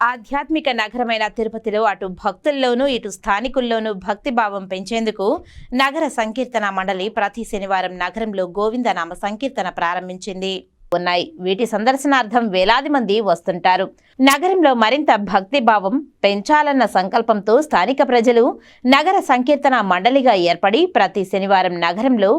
ఆధ్యాత్మిక నగరమైన తిరుపతిలో అటు భక్తుల్లోనూ ఇటు స్థానికుల్లోనూ భక్తిభావం పెంచేందుకు నగర సంకీర్తన మండలి ప్రతి శనివారం నగరంలో గోవిందనామ సంకీర్తన ప్రారంభించింది. ఉన్నాయి. వీటి సందర్శనార్థం వేలాది మంది వస్తుంటారు. నగరంలో మరింత భక్తిభావం పెంచాలన్న సంకల్పంతో స్థానిక ప్రజలు నగర సంకీర్తన మండలిగా ఏర్పడి ప్రతి శనివారం నగరంలో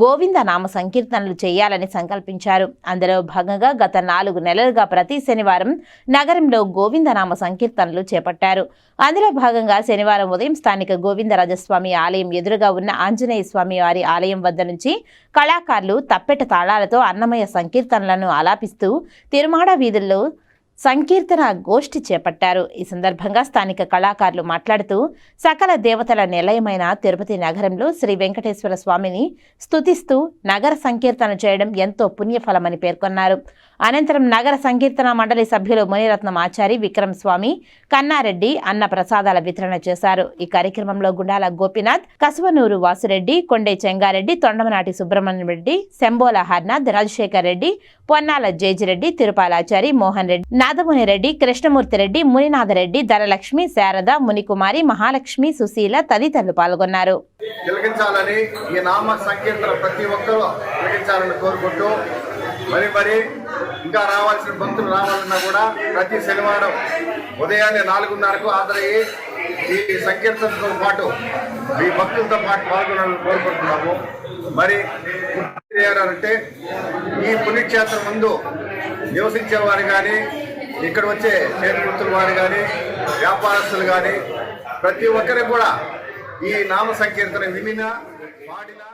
గోవింద నామ సంకీర్తనలు చేయాలని సంకల్పించారు. అందులో భాగంగా గత నాలుగు నెలలుగా ప్రతి శనివారం నగరంలో గోవిందనామ సంకీర్తనలు చేపట్టారు. అందులో భాగంగా శనివారం ఉదయం స్థానిక గోవిందరాజస్వామి ఆలయం ఎదురుగా ఉన్న ఆంజనేయ స్వామి వారి ఆలయం వద్ద నుంచి కళాకారులు తప్పెట తాళాలతో అన్నమయ్య సంకీర్తనలను ఆలాపిస్తూ తిరుమాడ వీధుల్లో సంకీర్తన గోష్ఠి చేపట్టారు. ఈ సందర్భంగా స్థానిక కళాకారులు మాట్లాడుతూ సకల దేవతల నిలయమైన తిరుపతి నగరంలో శ్రీ వెంకటేశ్వర స్వామిని స్తుతిస్తూ నగర సంకీర్తన చేయడం ఎంతో పుణ్యఫలమని పేర్కొన్నారు. అనంతరం నగర సంకీర్తన మండలి సభ్యులు మునిరత్నం ఆచారి విక్రమ్ స్వామి కన్నారెడ్డి అన్న ప్రసాదాల వితరణ చేశారు. ఈ కార్యక్రమంలో గుండాల గోపినాథ్ కసువనూరు వాసురెడ్డి కొండే చెంగారెడ్డి తొండమనాటి సుబ్రహ్మణ్యం రెడ్డి శంబోల హర్నాథ్ రాజశేఖర్ రెడ్డి పొన్నాల జేజిరెడ్డి తిరుపాలాచారి మోహన్ రెడ్డి నాదముని రెడ్డి కృష్ణమూర్తి రెడ్డి మునినాథరెడ్డి ధనలక్ష్మి శారద మునికుమారి మహాలక్ష్మి సుశీల తదితరులు పాల్గొన్నారు. తిలకించాలని ఈ నామ సంకీర్తన ప్రతి ఒక్కరూ తిలకించాలని కోరుకుంటూ మరి మరి ఇంకా రావాల్సిన భక్తులు రావాలన్నా కూడా ప్రతి శనివారం ఉదయాన్నే నాలుగున్నరకు హాజరయ్యి ఈ సంకీర్తనతో పాటు ఈ భక్తులతో పాటు పాల్గొనాలని కోరుకుంటున్నాము. మరి అంటే ఈ పుణ్యక్షేత్రం ముందు నివసించే వారు కానీ ఇక్కడ వచ్చే చేతివృత్తుల వారు కానీ వ్యాపారస్తులు కానీ ప్రతి ఒక్కరికి కూడా ఈ నామ సంకీర్తన వినినా పాడినా